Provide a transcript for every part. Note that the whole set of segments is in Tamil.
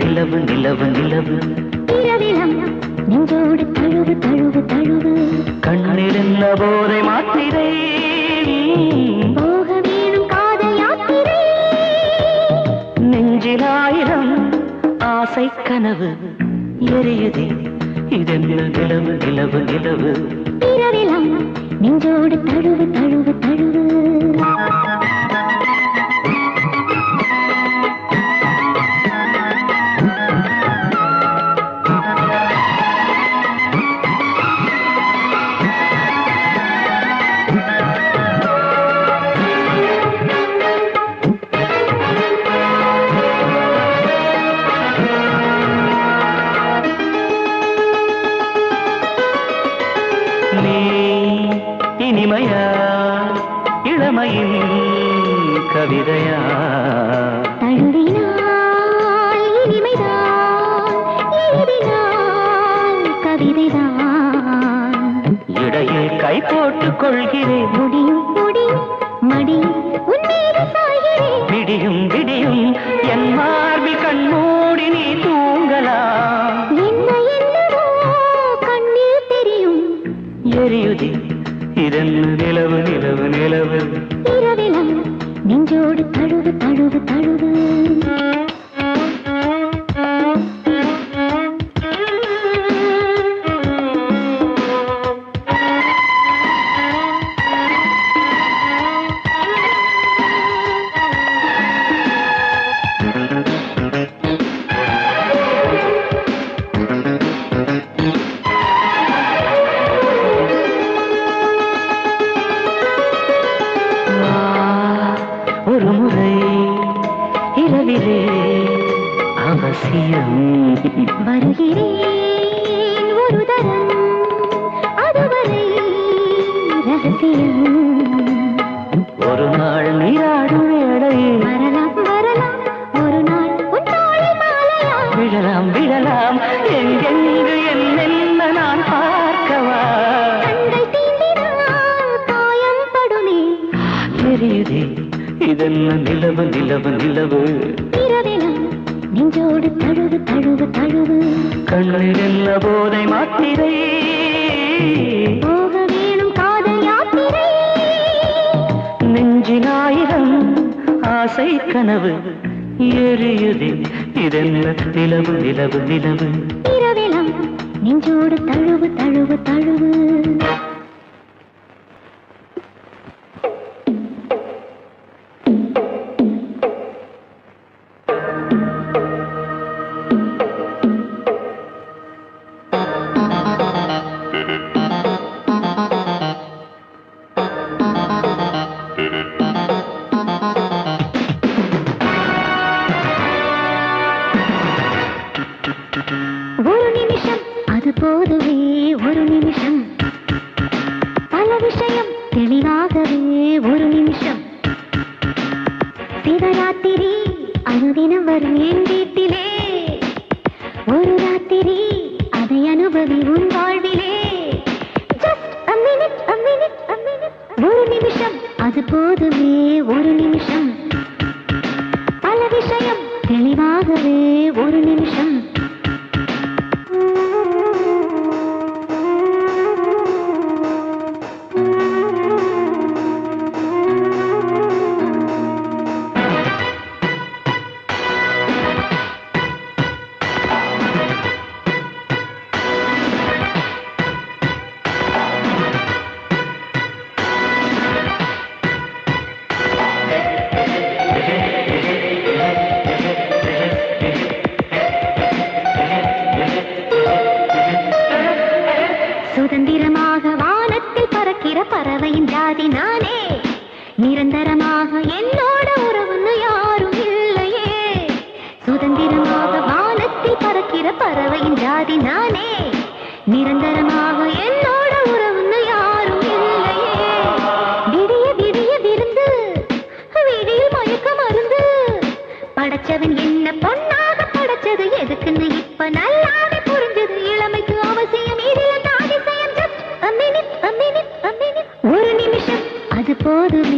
நிலவு நிலவு நிலவு? இரவிலம் நெஞ்சோடு தழுவு தழுவு தழுவு. கண்ணிருந்த போதை மாத்திரை? போக வேணும் காதல் யாத்திரை நெஞ்சிலாயிரம் ஆசை கனவு எரியுதே. இதென்ன நிலவு நிலவு நிலவு? இரவிலம் நெஞ்சோடு தழுவு தழுவு தழுவு. இனிமையா இளமையின் கவிதையா? இடையில் கை போட்டுக் கொள்கிறேன். முடியும் முடியும் மடி விடியும் விடியும் என் மார்பில் கண்மூடி நீ தூங்கலாம் என்ன என்னவோ கண்ணில் தெரியும். எரியுதே இதென்ன நிலவு நிலவு நிலவு. இரவிலம் நெஞ்சோடு தழுவு தழுவு தழுவு. இதென்ன நிலவு நிலவு நிலவு. நெஞ்சோடு தழுவு தழுவு தழுவு. கண்ணில் என்ன போதை மாத்திரை. போக வேணும் காதல் யாத்திரை. நெஞ்சினாயிரம் ஆசை கனவு எரியுதே இதென்ன நிலவு நிலவு நிலவு. இரவிலம் நெஞ்சோடு தழுவு தழுவு தழுவு. ஒரு ராத்திரி அதை அனுபவி உண்டு நிரந்தரமாக என்னோட உறவுன்னு யாரும் இல்லையே. சுதந்திரமாக வானத்தில் பறக்கிற பறவையின் ஜாதி நானே. நிரந்தரமாக என்னோட உறவுன்னு யாரும் இல்லையே. விடிய விடிய விருந்து விடியில் மயக்க மருந்து. படைச்சவன் என்ன பொண்ணாக படைச்சது எதுக்குன்னு இப்ப நல்லாவே புரிஞ்சது. இளமைக்கு அவசியம் இதில் ஒரு நிமிஷம் அது போதுமே.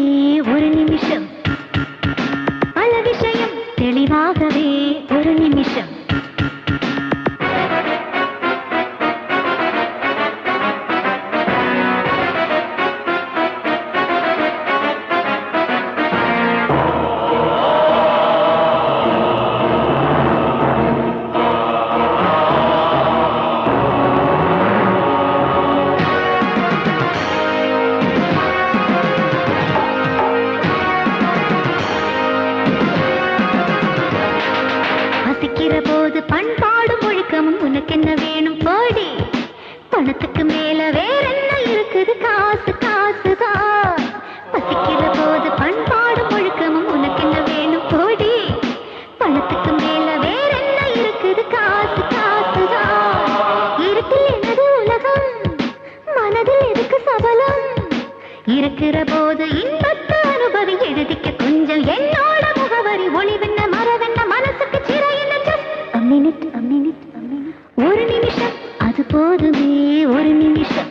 இருக்கிற போது இன்பத்து அனுபவி எழுதிக்க கொஞ்சம் என்னோட முகவரி ஒளிவென்ன மரவென்ன மனசுக்கு சிறை என்ன just a minute, a minute, a minute. ஒரு நிமிஷம் அது போதுமே ஒரு நிமிஷம்.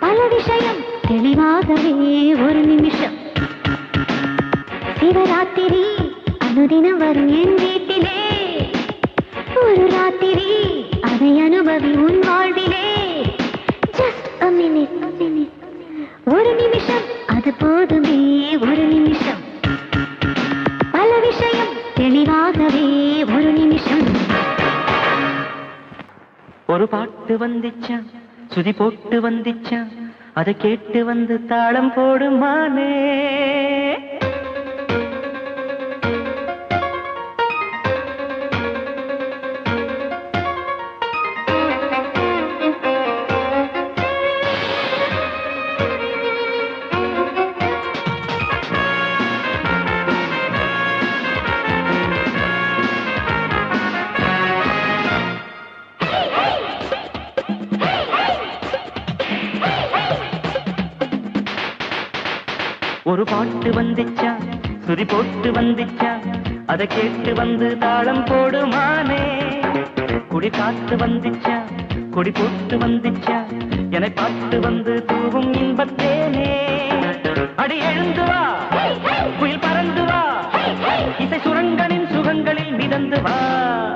பல விஷயம் தெளிவாகவே ஒரு நிமிஷம். சிவராத்திரி அனுதினம் வரும் என் வீட்டிலே. ஒரு ராத்திரி அதை அனுபவி உன் வாழ்விலே. Just a minute. ஒரு நிமிஷம். அது போதுமே ஒரு நிமிஷம். பல விஷயம் தெளிவாகவே ஒரு நிமிஷம். ஒரு பாட்டு வந்துச்சா சுதி போட்டு வந்துச்சா அதை கேட்டு வந்து தாளம் போடுமானே. ஒரு பாட்டு வந்துச்சா? சுதி போட்டு வந்துச்சா? அதை கேட்டு வந்து தாளம் போடுமானே? குடி காத்து வந்துச்சா? கொடி போட்டு வந்துச்சா? என பார்த்து வந்து தூவும் இன்பத்தேனே. அடி எழுந்து வா. குயில் பறந்து வா. இசை சுரங்களின் சுகங்களில் மிதந்து வா.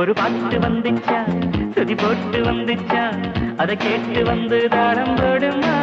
ஒரு பாட்டு வந்துச்சா? சுதி போட்டு வந்துச்சா? அதை கேட்டு வந்து தாளம் போடுமா?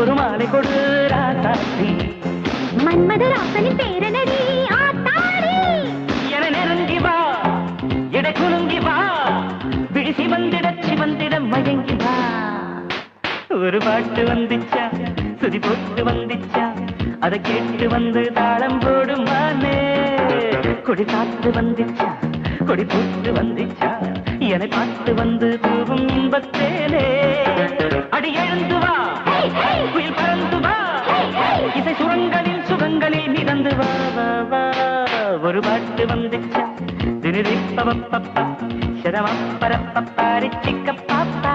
ஒரு மாலை கொடு ராசாத்தி மன்மதராசனின் பேரனடி ஆத்தாடி என நெருங்கி வா இட குலுங்கி வா விழி வந்திட சிவந்திட மயங்கி வா. ஒரு பாட்டு வந்துச்சா சுதி போட்டு வந்துச்சா அதை கேட்டு வந்து தாளம் போடுமானே. கொடி காத்து வந்துச்சா கொடி போட்டு வந்துச்சா என்னை பார்த்து வந்து தூவும் இன்பத்தேனே. அடி எழுந்து வா. குயில் பறந்து வா. இசை சுரங்களில் சுகங்களில் மிதந்து வா வா வா. ஒரு பாட்டு வந்துச்சா? தினிரி பப்பப்பா சரமப்பரப்பப்பாரி சிக்க பாப்பா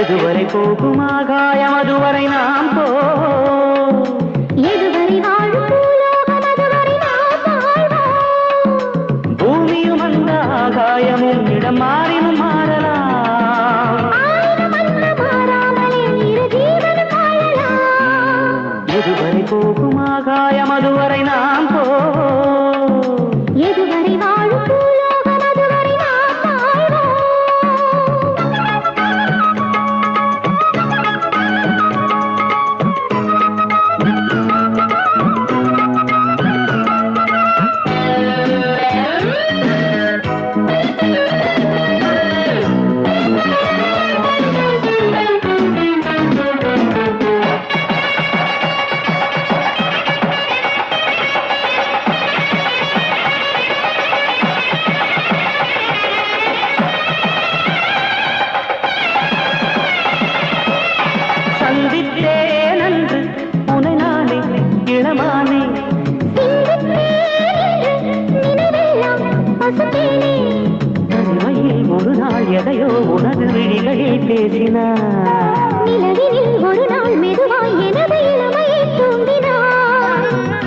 எதுவரை போகும் ஆகாயம் அதுவரை நாம் போ. எதுவரை வாழும் பூமியும் அந்த ஆகாயமும் இடம் மாறினும் மாறலாம். எதுவரை போகும் ஆகாயம் அதுவரை நாம் போ.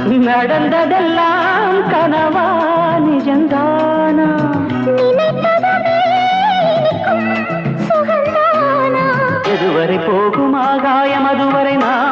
நடந்ததெல்லாம் கனவா நிஜந்தானா எதுவரை போகும் ஆகாயம் அதுவரை நாம்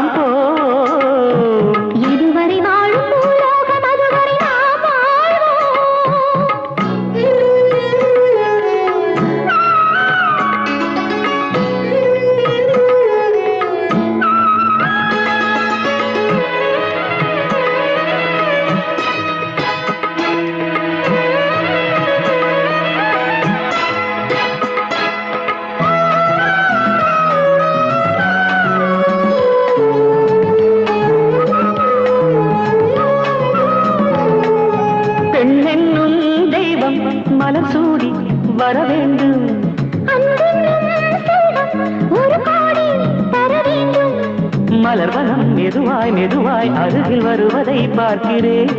மலர்வனம் மெதுவாய் மெதுவாய் அருகில் வருவதை பார்க்கிறேன்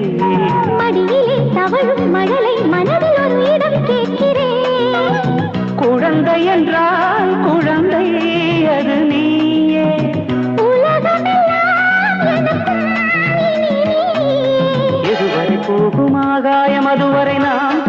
மடியிலே தவழும் மழலை மனதில் ஒரு இடம் கேட்கிறேன் குழந்தை என்றால் குழந்தை அது நீயே. எதுவரை போகும் ஆகாயம் அதுவரை நாம்